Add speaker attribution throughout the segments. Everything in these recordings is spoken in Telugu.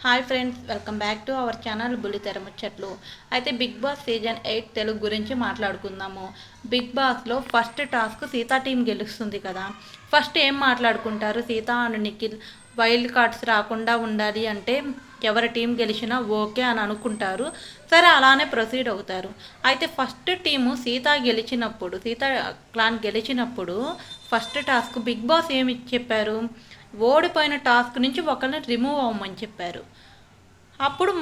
Speaker 1: Hi friends welcome back to our channel బుల్లితెర ముచ్చట్లు అయితే Bigg Boss season eight Telugu గురించి మాట్లాడుకుందాము బిగ్ బాస్లో ఫస్ట్ టాస్క్ సీతా టీం గెలుస్తుంది కదా ఫస్ట్ ఏం మాట్లాడుకుంటారు Seetha and Nikhil wild cards రాకుండా ఉండాలి అంటే ఎవరి టీం గెలిచినా ఓకే అని అనుకుంటారు సరే అలానే ప్రొసీడ్ అవుతారు అయితే ఫస్ట్ టీము సీత గెలిచినప్పుడు సీత క్లాన్ గెలిచినప్పుడు ఫస్ట్ టాస్క్ బిగ్ బాస్ ఏమి చెప్పారు ఓడిపోయిన టాస్క్ నుంచి ఒకరిని రిమూవ్ అవ్వమని చెప్పారు. అప్పుడు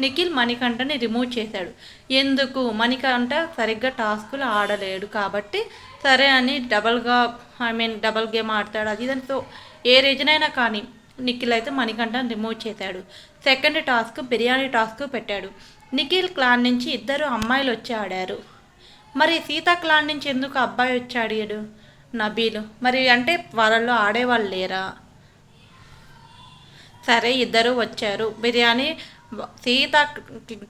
Speaker 1: నిఖిల్ మణికంఠని రిమూవ్ చేశాడు. ఎందుకు? మణికంఠ సరిగ్గా టాస్కులు ఆడలేడు కాబట్టి సరే అని డబల్గా ఐ మీన్ డబల్ గేమ్ ఆడతాడు అది దానితో ఏ రీజన్ అయినా కానీ నిఖిల్ అయితే మణికంఠని రిమూవ్ చేశాడు. సెకండ్ టాస్క్ బిర్యానీ టాస్క్ పెట్టాడు. నిఖిల్ క్లాన్ నుంచి ఇద్దరు అమ్మాయిలు వచ్చి ఆడారు. మరి సీతా క్లాన్ నుంచి ఎందుకు అబ్బాయి వచ్చి ఆడాడు? నబీలు. మరి అంటే వాళ్ళల్లో ఆడేవాళ్ళు లేరా? సరే ఇద్దరు వచ్చారు. బిర్యానీ సీత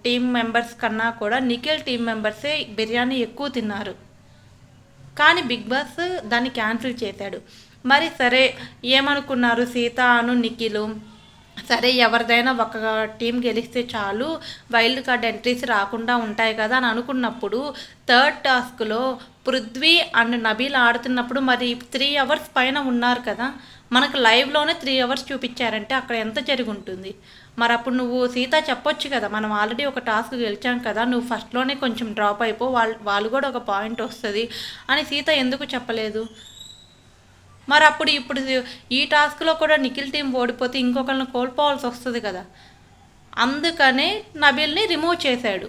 Speaker 1: టీం మెంబర్స్ కన్నా కూడా నిఖిల్ టీం మెంబర్సే బిర్యానీ ఎక్కువ తిన్నారు. కానీ బిగ్ బాస్ దాన్ని క్యాన్సిల్ చేశాడు. మరి సరే ఏమనుకున్నారు సీత అను నిఖిలు? సరే ఎవరిదైనా ఒక టీం గెలిస్తే చాలు. వైల్డ్ కార్డ్ ఎంట్రీస్ రాకుండా ఉంటాయి కదా అని అనుకున్నప్పుడు థర్డ్ టాస్క్లో పృథ్వీ అండ్ నబీల్ ఆడుతున్నప్పుడు మరి త్రీ అవర్స్ పైన ఉన్నారు కదా. మనకు లైవ్లోనే త్రీ అవర్స్ చూపించారంటే అక్కడ ఎంత జరిగి ఉంటుంది మరి అప్పుడు నువ్వు సీత చెప్పొచ్చు కదా మనం ఆల్రెడీ ఒక టాస్క్ గెలిచాం కదా నువ్వు ఫస్ట్లోనే కొంచెం డ్రాప్ అయిపో వాళ్ళు వాళ్ళు కూడా ఒక పాయింట్ వస్తుంది అని సీత ఎందుకు చెప్పలేదు? మరి అప్పుడు ఇప్పుడు ఈ టాస్క్లో కూడా నిఖిల్ టీం ఓడిపోతే ఇంకొకరిని కోల్పోవాల్సి వస్తుంది కదా. అందుకనే నబిల్ని రిమూవ్ చేశాడు.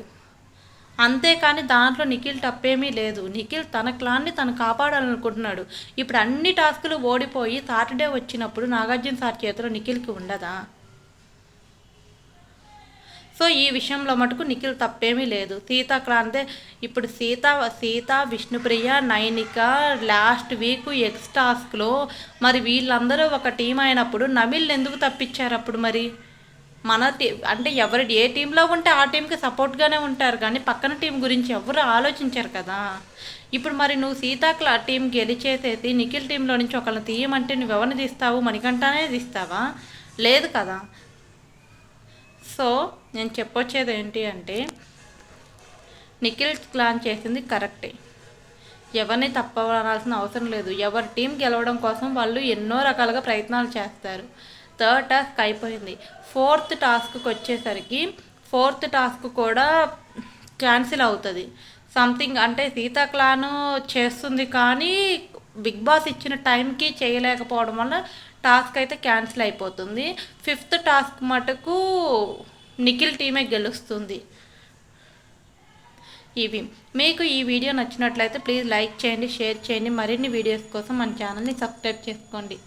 Speaker 1: అంతేకాని దాంట్లో నిఖిల్ తప్పేమీ లేదు. నిఖిల్ తన క్లాన్ని తను కాపాడాలనుకుంటున్నాడు. ఇప్పుడు అన్ని టాస్కులు ఓడిపోయి సాటర్డే వచ్చినప్పుడు నాగార్జున సార్ చేతిలో నిఖిల్కి ఉండదా? సో ఈ విషయంలో మటుకు నిఖిల్ తప్పేమీ లేదు. సీత క్రాంతే ఇప్పుడు Seetha Seetha Vishnupriya Nainika last week ex టాస్క్లో మరి వీళ్ళందరూ ఒక టీం అయినప్పుడు నమిల్ ఎందుకు తప్పించారు అప్పుడు మరి? మన టీ అంటే ఎవరి ఏ టీంలో ఉంటే ఆ టీంకి సపోర్ట్గానే ఉంటారు కానీ పక్కన టీం గురించి ఎవరు ఆలోచించారు కదా. ఇప్పుడు మరి నువ్వు సీతాకుల టీం గెలిచేసేసి నిఖిల్ టీంలో నుంచి ఒకళ్ళని తీయమంటే నువ్వు ఎవరిని తీస్తావు? మణికంఠనే తీస్తావా? లేదు కదా. సో నేను చెప్పొచ్చేది ఏంటి అంటే నిఖిల్ ప్లాన్ చేసింది కరెక్టే. ఎవరిని తప్పవనాల్సిన అవసరం లేదు. ఎవరి టీం గెలవడం కోసం వాళ్ళు ఎన్నో రకాలుగా ప్రయత్నాలు చేస్తారు. థర్డ్ టాస్క్ అయిపోయింది. ఫోర్త్ టాస్క్కి వచ్చేసరికి ఫోర్త్ టాస్క్ కూడా క్యాన్సిల్ అవుతుంది. సంథింగ్ అంటే సీత క్లాను చేస్తుంది కానీ బిగ్ బాస్ ఇచ్చిన టైంకి చేయలేకపోవడం వల్ల టాస్క్ అయితే క్యాన్సిల్ అయిపోతుంది. ఫిఫ్త్ టాస్క్ మటుకు నిఖిల్ టీమే గెలుస్తుంది. ఇవి. మీకు ఈ వీడియో నచ్చినట్లయితే ప్లీజ్ లైక్ చేయండి షేర్ చేయండి. మరిన్ని వీడియోస్ కోసం మన ఛానల్ని సబ్స్క్రైబ్ చేసుకోండి.